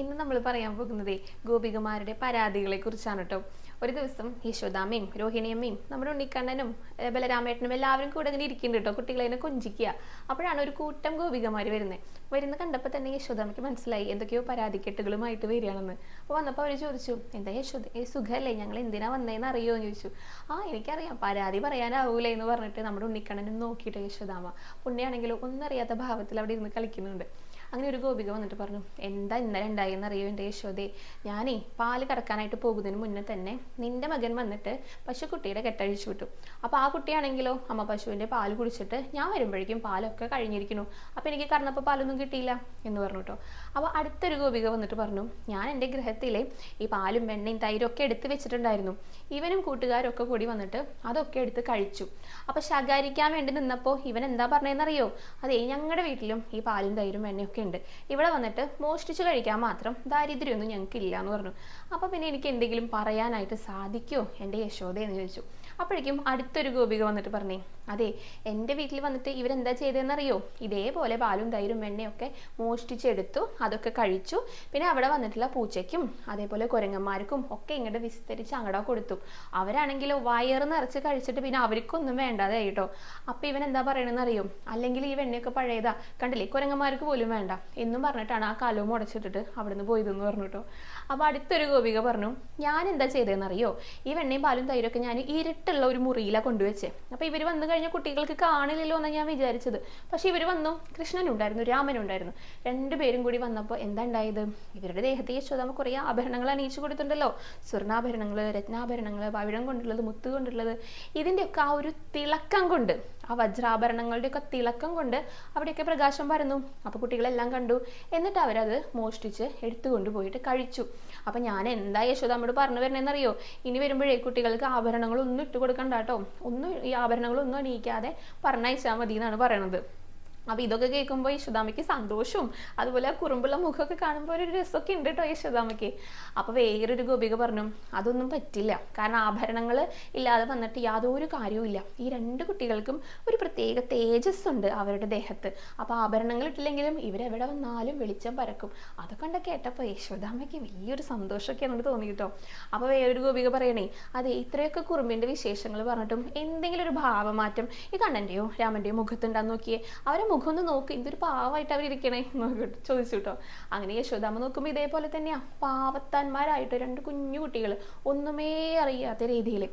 ഇന്ന് നമ്മൾ പറയാൻ പോകുന്നത് ഗോപികമാരുടെ പരാതികളെ കുറിച്ചാണ് കേട്ടോ ഒരു ദിവസം യശോദാമയും രോഹിണിയമ്മയും നമ്മുടെ ഉണ്ണിക്കണ്ണനും ബലരാമേട്ടനും എല്ലാവരും കൂടെ ഇങ്ങനെ ഇരിക്കുന്നുണ്ട് കേട്ടോ കുട്ടികളെ കൊഞ്ചിക്കുക. അപ്പോഴാണ് ഒരു കൂട്ടം ഗോപികമാർ വരുന്നത് വരുന്ന കണ്ടപ്പോൾ തന്നെ യശോദാമയ്ക്ക് മനസ്സിലായി എന്തൊക്കെയോ പരാതിക്കെട്ടുകളുമായിട്ട് വരികയാണെന്ന്. അപ്പോൾ വന്നപ്പോൾ അവർ ചോദിച്ചു എന്താ യശോദ സുഖമല്ലേ ഞങ്ങൾ എന്തിനാ വന്നതെന്ന് അറിയുമോ എന്ന് ചോദിച്ചു. ആ എനിക്കറിയാം. പരാതി പറയാനാവൂലേ എന്ന് പറഞ്ഞിട്ട് നമ്മുടെ ഉണ്ണിക്കണ്ണനും നോക്കിയിട്ട് യശോദാമ പുണ്യാണെങ്കിലും ഒന്നറിയാത്ത ഭാവത്തിൽ അവിടെ ഇരുന്ന് കളിക്കുന്നുണ്ട്. അങ്ങനെ ഒരു ഗോപിക വന്നിട്ട് പറഞ്ഞു എന്താ ഇന്നലെ ഉണ്ടായെന്ന് അറിയോ എന്റെ യശോദേ? ഞാനേ പാൽ കറക്കാനായിട്ട് പോകുന്നതിന് മുന്നേ തന്നെ നിന്റെ മകൻ വന്നിട്ട് പശുക്കുട്ടിയുടെ കെട്ടഴിച്ചു വിട്ടു. അപ്പോൾ ആ കുട്ടിയാണെങ്കിലോ? അമ്മ പശുവിന്റെ പാൽ കുടിച്ചിട്ട് ഞാൻ വരുമ്പോഴേക്കും പാലൊക്കെ കഴിഞ്ഞിരിക്കുന്നു. അപ്പോൾ എനിക്ക് കറന്നപ്പോൾ പാലൊന്നും കിട്ടിയില്ല എന്ന് പറഞ്ഞു കേട്ടോ. അപ്പോൾ അടുത്തൊരു ഗോപിക വന്നിട്ട് പറഞ്ഞു ഞാൻ എന്റെ ഗൃഹത്തിലെ ഈ പാലും വെണ്ണയും തൈരും ഒക്കെ എടുത്ത് വെച്ചിട്ടുണ്ടായിരുന്നു. ഇവനും കൂട്ടുകാരൊക്കെ കൂടി വന്നിട്ട് അതൊക്കെ എടുത്ത് കഴിച്ചു. അപ്പോൾ ശകാരിക്കാൻ വേണ്ടി നിന്നപ്പോൾ ഇവൻ എന്താ പറഞ്ഞതെന്നറിയോ? അതേ ഞങ്ങളുടെ വീട്ടിലും ഈ പാലും തൈരും വെണ്ണയും ഒക്കെ ഉണ്ട്. ഇവിടെ വന്നിട്ട് മോഷ്ടിച്ച് കഴിക്കാൻ മാത്രം ദാരിദ്ര്യമൊന്നും ഞങ്ങൾക്ക് ഇല്ല എന്ന് പറഞ്ഞു. അപ്പോൾ പിന്നെ എനിക്ക് എന്തെങ്കിലും പറയാനായിട്ട് സാധിക്കുമോ എന്റെ യശോദ എന്ന് ചോദിച്ചു. അപ്പോഴേക്കും അടുത്തൊരു ഗോപിക വന്നിട്ട് പറഞ്ഞേ അതെ എന്റെ വീട്ടിൽ വന്നിട്ട് ഇവരെന്താ ചെയ്തതെന്നറിയോ? ഇതേപോലെ പാലും തൈരും വെണ്ണയൊക്കെ മോഷ്ടിച്ചെടുത്തു അതൊക്കെ കഴിച്ചു. പിന്നെ അവിടെ വന്നിട്ടുള്ള പൂച്ചയ്ക്കും അതേപോലെ കുരങ്ങന്മാർക്കും ഒക്കെ ഇങ്ങോട്ട് വിസ്തരിച്ച് അങ്ങോട്ട് കൊടുത്തു. അവരാണെങ്കിൽ വയറ് നിറച്ച് കഴിച്ചിട്ട് പിന്നെ അവർക്കൊന്നും വേണ്ടാതെ കേട്ടോ. അപ്പം ഇവൻ എന്താ പറയണെന്ന് അറിയോ അല്ലെങ്കിൽ ഈ വെണ്ണയൊക്കെ പഴയതാ. കണ്ടില്ലേ? കുരങ്ങന്മാർക്ക് പോലും വേണ്ട. എന്നും പറഞ്ഞിട്ടാണ് ആ കലവും മുടച്ചിട്ടിട്ട് അവിടുന്ന് പോയതെന്ന് പറഞ്ഞു കേട്ടോ. അപ്പോൾ അടുത്തൊരു ഗോപിക പറഞ്ഞു ഞാൻ എന്താ ചെയ്തതെന്നറിയോ ഈ വെണ്ണയും പാലും തൈരൊക്കെ ഞാൻ ഇരുട്ടുള്ള ഒരു മുറിയിലാണ് കൊണ്ടുവച്ചേ. അപ്പോൾ ഇവർ വന്നു കഴിഞ്ഞ കുട്ടികൾക്ക് കാണില്ലല്ലോ എന്നാണ് ഞാൻ വിചാരിച്ചത്. പക്ഷേ ഇവർ വന്നു കൃഷ്ണനുണ്ടായിരുന്നു രാമനുണ്ടായിരുന്നു. രണ്ടുപേരും കൂടി വന്നപ്പോൾ എന്താ ഉണ്ടായത്? ഇവരുടെ ദേഹത്തെ യശോദാമ കുറേ ആഭരണങ്ങൾ അണിയിച്ചു കൊടുത്തിട്ടുണ്ടല്ലോ. സ്വർണാഭരണങ്ങൾ രത്നാഭരണങ്ങൾ പവിഴം കൊണ്ടുള്ളത് മുത്ത് കൊണ്ടുള്ളത്. ഇതിന്റെയൊക്കെ ആ ഒരു തിളക്കം കൊണ്ട് ആ വജ്രാഭരണങ്ങളുടെയൊക്കെ തിളക്കം കൊണ്ട് അവിടെയൊക്കെ പ്രകാശം പരന്നു. അപ്പോൾ കുട്ടികളെല്ലാം കണ്ടു. എന്നിട്ട് അവരത് മോഷ്ടിച്ച് എടുത്തുകൊണ്ട് പോയിട്ട് കഴിച്ചു. അപ്പം ഞാൻ എന്താ യശോദാമ്മയോട് പറഞ്ഞു വരണേന്നറിയോ ഇനി വരുമ്പോഴേ കുട്ടികൾക്ക് ആഭരണങ്ങളൊന്നും ഇട്ട് കൊടുക്കണ്ട കേട്ടോ. ഒന്നും ഈ ആഭരണങ്ങളൊന്നും അണിയിക്കാതെ പറഞ്ഞയച്ചാൽ മതി എന്നാണ് പറയണത്. അപ്പൊ ഇതൊക്കെ കേൾക്കുമ്പോൾ യശോദാമയ്ക്ക് സന്തോഷവും അതുപോലെ കുറുമ്പുള്ള മുഖമൊക്കെ കാണുമ്പോൾ ഒരു രസമൊക്കെ ഉണ്ട് കേട്ടോ യശോദാമയ്ക്ക്. അപ്പൊ വേറൊരു ഗോപിക പറഞ്ഞു അതൊന്നും പറ്റില്ല. കാരണം ആഭരണങ്ങൾ ഇല്ലാതെ വന്നിട്ട് യാതൊരു കാര്യവുമില്ല ഈ രണ്ട് കുട്ടികൾക്കും ഒരു പ്രത്യേക തേജസ് ഉണ്ട് അവരുടെ ദേഹത്ത്. അപ്പോൾ ആഭരണങ്ങൾ ഇട്ടില്ലെങ്കിലും ഇവരെവിടെ വന്നാലും വെളിച്ചം പരക്കും. അതൊക്കെ കണ്ട കേട്ടപ്പോൾ യശോദാമയ്ക്ക് വലിയൊരു സന്തോഷമൊക്കെ എന്നോട് തോന്നി കേട്ടോ അപ്പൊ വേറൊരു ഗോപിക പറയണേ അതെ ഇത്രയൊക്കെ കുറുമ്പിന്റെ വിശേഷങ്ങൾ പറഞ്ഞിട്ടും എന്തെങ്കിലും ഒരു ഭാവമാറ്റം ഈ കണ്ണന്റെയോ രാമന്റെയോ മുഖത്തുണ്ടാന്ന് നോക്കിയേ. അവരെ മുഖം ഒന്ന് നോക്ക്. എന്തൊരു പാവമായിട്ട് അവരിയ്ക്കണേ നോക്കിട്ട് ചോദിച്ചു കേട്ടോ അങ്ങനെ യശോദാമ്മ നോക്കുമ്പോൾ ഇതേപോലെ തന്നെയാ. പാവത്താന്മാരായിട്ട് രണ്ട് കുഞ്ഞു കുട്ടികൾ ഒന്നുമേ അറിയാത്ത രീതിയിൽ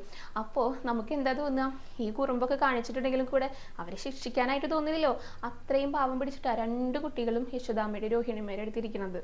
അപ്പോൾ നമുക്ക് എന്താ തോന്നുക? ഈ കുറുമ്പൊക്കെ കാണിച്ചിട്ടുണ്ടെങ്കിലും കൂടെ അവരെ ശിക്ഷിക്കാനായിട്ട് തോന്നില്ലല്ലോ. അത്രയും പാവം പിടിച്ചിട്ടാ രണ്ട് കുട്ടികളും യശോദാമ്മയുടെ രോഹിണിമേരെ എടുത്തിരിക്കുന്നത്